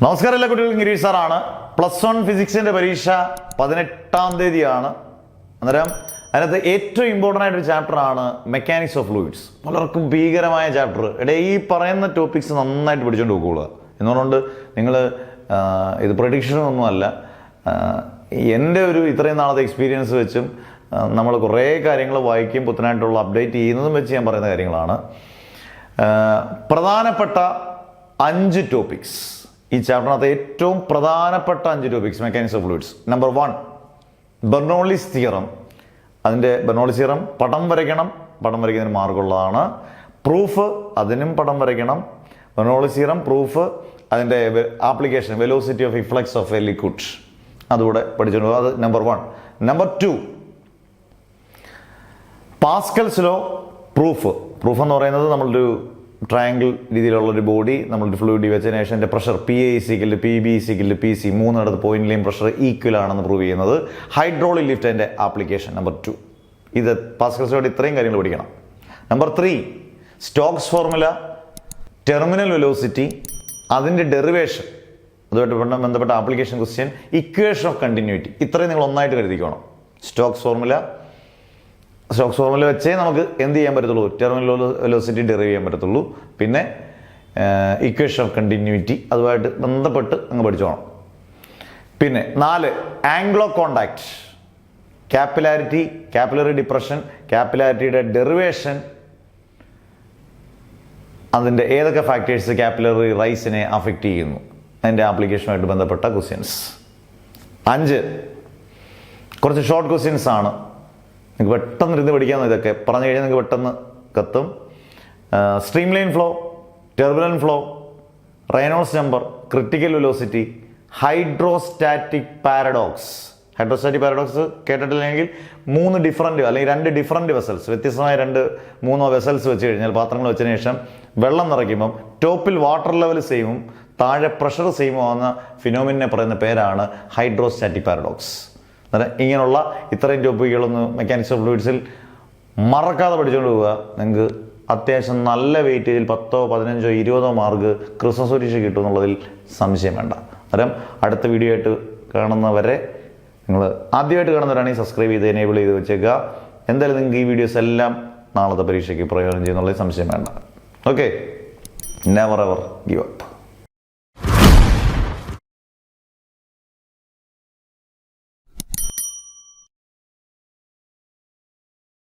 നമസ്കാരം എല്ലാ കുട്ടികൾക്കും ഗിരീഷ് സാറാണ്. പ്ലസ് വൺ ഫിസിക്സിന്റെ പരീക്ഷ പതിനെട്ടാം തീയതിയാണ്. അന്നേരം അതിനകത്ത് ഏറ്റവും ഇമ്പോർട്ടന്റ് ആയിട്ടൊരു ചാപ്റ്റർ ആണ് മെക്കാനിക്സ് ഓഫ് ഫ്ലൂയിഡ്സ് പലർക്കും ഭീകരമായ ചാപ്റ്റർ എടേ ഈ പറയുന്ന ടോപ്പിക്സ് നന്നായിട്ട് പഠിച്ചുകൊണ്ട് എന്ന് പറഞ്ഞുകൊണ്ട് നിങ്ങൾ ഇത് പ്രഡിക്ഷനൊന്നുമല്ല എന്റെ ഒരു ഇത്രയും നാളത്തെ എക്സ്പീരിയൻസ് വെച്ചും നമ്മൾ കുറേ കാര്യങ്ങൾ വായിക്കും പുത്തനായിട്ടുള്ള അപ്ഡേറ്റ് ചെയ്യുന്നതും വെച്ച് ഞാൻ പറയുന്ന കാര്യങ്ങളാണ്. പ്രധാനപ്പെട്ട അഞ്ച് ടോപ്പിക്സ് ഈ ചാപ്റ്ററിനകത്ത് ഏറ്റവും പ്രധാനപ്പെട്ട അഞ്ച് topics mechanics of fluids number one Bernoulli's theorem അതിന്റെ ബെർണോളിസ് തിയറം പടം വരയ്ക്കണം. പടം വരയ്ക്കുന്നതിന് മാർഗമുള്ളതാണ്. പ്രൂഫ് അതിനും പടം വരയ്ക്കണം. ബെർണോളിസ് തിയറം പ്രൂഫ് അതിന്റെ application velocity of efflux of a liquid അതുകൂടെ പഠിച്ചിട്ടുണ്ട് അത് number one number two Pascal's law proof proof എന്ന് പറയുന്നത് നമ്മളൊരു ട്രയാങ്കിൾ രീതിയിലുള്ളൊരു ബോഡി നമ്മൾ ഫ്ലൂയിഡ് വെച്ചതിനേഷന്റെ പ്രഷർ പി എ സിക്കിൽ പി ബി സിക്കിൽ പി സി മൂന്നിടത്ത് പോയിന്റിലെയും പ്രഷർ ഈക്വൽ ആണെന്ന് പ്രൂവ് ചെയ്യുന്നത് ഹൈഡ്രോളിക് ലിഫ്റ്റിന്റെ ആപ്ലിക്കേഷൻ നമ്പർ ടു ഇത് പാസ്കൽസ് ലോയുടെ ഇത്രയും കാര്യങ്ങൾ പഠിക്കണം. Number three Stokes formula terminal velocity അതിന്റെ ഡെറിവേഷൻ അതുമായിട്ട് ബന്ധ- ബന്ധപ്പെട്ട application question equation of continuity ഇത്രയും നിങ്ങൾ ഒന്നായിട്ട് കരുതിക്കണം സ്റ്റോക്സ് ഫോർമുല സ്റ്റോക്സ് ഫോമിൽ വെച്ചേ നമുക്ക് എന്ത് ചെയ്യാൻ പറ്റത്തുള്ളൂ? ടെർമിനൽ വെലോസിറ്റി ഡെറിവ് ചെയ്യാൻ പറ്റത്തുള്ളൂ. പിന്നെ ഇക്വേഷൻ ഓഫ് കണ്ടിന്യൂറ്റി അതുമായിട്ട് ബന്ധപ്പെട്ട് അങ്ങ് പഠിച്ചോണം. പിന്നെ നാല് angle contact capillarity capillary depression ക്യാപ്പിലാരിറ്റിയുടെ derivation അതിന്റെ ഏതൊക്കെ ഫാക്ടേഴ്സ് ക്യാപ്പിലറി റൈസിനെ അഫക്റ്റ് ചെയ്യുന്നു? അതിന്റെ ആപ്ലിക്കേഷനുമായിട്ട് ബന്ധപ്പെട്ട ക്വസ്റ്റ്യൻസ് അഞ്ച് കുറച്ച് ഷോർട്ട് ക്വസ്റ്റ്യൻസ് ആണ്. നിങ്ങൾക്ക് പെട്ടെന്ന് ഇരുന്ന് പഠിക്കാമെന്ന് ഇതൊക്കെ പറഞ്ഞു കഴിഞ്ഞാൽ നിങ്ങൾക്ക് പെട്ടെന്ന് കത്തും. Stream line flow turbulent flow Reynolds number critical velocity hydrostatic paradox hydrostatic paradox കേട്ടിട്ടില്ലെങ്കിൽ മൂന്ന് ഡിഫറന്റ് അല്ലെങ്കിൽ രണ്ട് ഡിഫറന്റ് വെസൽസ് വ്യത്യസ്തമായ രണ്ട് മൂന്നോ വെസൽസ് വെച്ച് കഴിഞ്ഞാൽ പാത്രങ്ങൾ വെച്ചതിന് ശേഷം വെള്ളം നിറയ്ക്കുമ്പം ടോപ്പിൽ വാട്ടർ ലെവൽ സെയിമും താഴെ പ്രഷർ സെയിമും ആവുന്ന ഫിനോമിനെ പറയുന്ന പേരാണ് ഹൈഡ്രോസ്റ്റാറ്റിക് പാരഡോക്സ് അന്നേരം ഇങ്ങനെയുള്ള ഇത്രയും ടോപ്പിക്കുകളൊന്ന് മെക്കാനിക്സ് ഓഫ് ഫ്ലൂയിഡ്സിൽ മറക്കാതെ പഠിച്ചുകൊണ്ട് പോവുക. നിങ്ങൾക്ക് അത്യാവശ്യം നല്ല വെയിറ്റേജിൽ പത്തോ പതിനഞ്ചോ ഇരുപതോ മാർക്ക് ക്രിസ്മസ് പരീക്ഷ കിട്ടും എന്നുള്ളതിൽ സംശയം വേണ്ട. അന്നേരം അടുത്ത വീഡിയോ ആയിട്ട് കാണുന്നവരെ നിങ്ങൾ ആദ്യമായിട്ട് കാണുന്നവരാണെങ്കിൽ സബ്സ്ക്രൈബ് ചെയ്ത് എനേബിൾ ചെയ്ത് വെച്ചേക്കുക. എന്തായാലും നിങ്ങൾക്ക് ഈ വീഡിയോസ് എല്ലാം നാളത്തെ പരീക്ഷയ്ക്ക് പ്രയോജനം ചെയ്യുന്നുള്ളതിൽ സംശയം വേണ്ട. Okay never ever give up